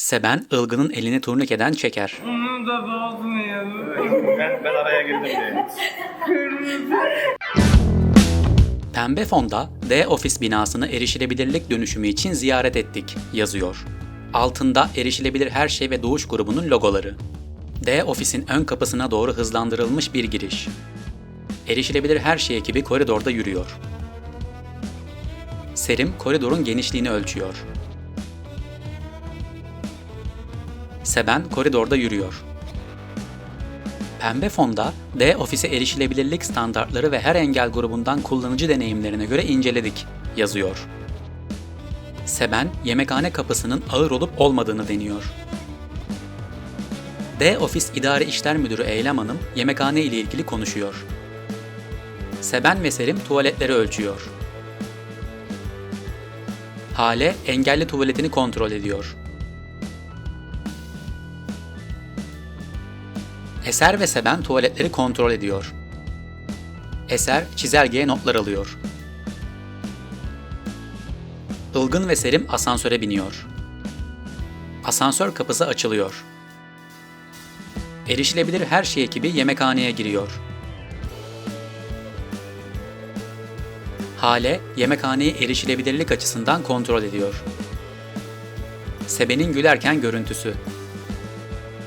Seben ılgının elini turnikeden çeker. Bunu da bozmayalım. Ben, ben araya girdim diye. Pembe fonda D ofis binasını erişilebilirlik dönüşümü için ziyaret ettik yazıyor. Altında erişilebilir her şey ve doğuş grubunun logoları. D ofisin ön kapısına doğru hızlandırılmış bir giriş. Erişilebilir her şey ekibi koridorda yürüyor. Serim koridorun genişliğini ölçüyor. Seben koridorda yürüyor. Pembe fonda D ofise erişilebilirlik standartları ve her engel grubundan kullanıcı deneyimlerine göre inceledik yazıyor. Seben yemekhane kapısının ağır olup olmadığını deniyor. D ofis İdare İşler Müdürü Eylem Hanım yemekhane ile ilgili konuşuyor. Seben ve Serim tuvaletleri ölçüyor. Hale engelli tuvaletini kontrol ediyor. Eser ve Seben tuvaletleri kontrol ediyor. Eser çizelgeye notlar alıyor. Ilgın ve Serim asansöre biniyor. Asansör kapısı açılıyor. Erişilebilir her şey ekibi yemekhaneye giriyor. Hale yemekhaneyi erişilebilirlik açısından kontrol ediyor. Seben'in gülerken görüntüsü.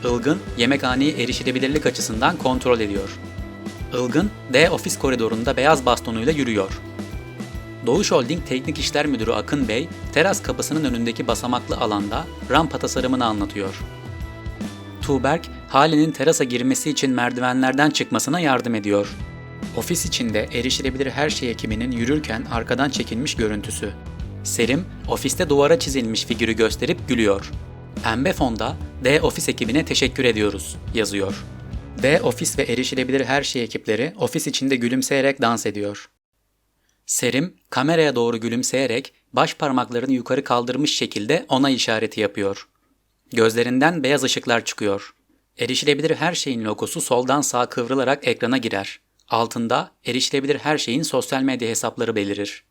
Ilgın yemekhaneyi erişilebilirlik açısından kontrol ediyor. Ilgın D ofis koridorunda beyaz bastonuyla yürüyor. Doğuş Holding Teknik İşler Müdürü Akın Bey, teras kapısının önündeki basamaklı alanda rampa tasarımını anlatıyor. Tuğberk, Hale'nin terasa girmesi için merdivenlerden çıkmasına yardım ediyor. Ofis içinde erişilebilir her şey ekibinin yürürken arkadan çekilmiş görüntüsü. Serim, ofiste duvara çizilmiş figürü gösterip gülüyor. Pembe fonda D ofis ekibine teşekkür ediyoruz yazıyor. D ofis ve erişilebilir her şey ekipleri ofis içinde gülümseyerek dans ediyor. Serim kameraya doğru gülümseyerek baş parmaklarını yukarı kaldırmış şekilde ona işareti yapıyor. Gözlerinden beyaz ışıklar çıkıyor. Erişilebilir her şeyin logosu soldan sağa kıvrılarak ekrana girer. Altında erişilebilir her şeyin sosyal medya hesapları belirir.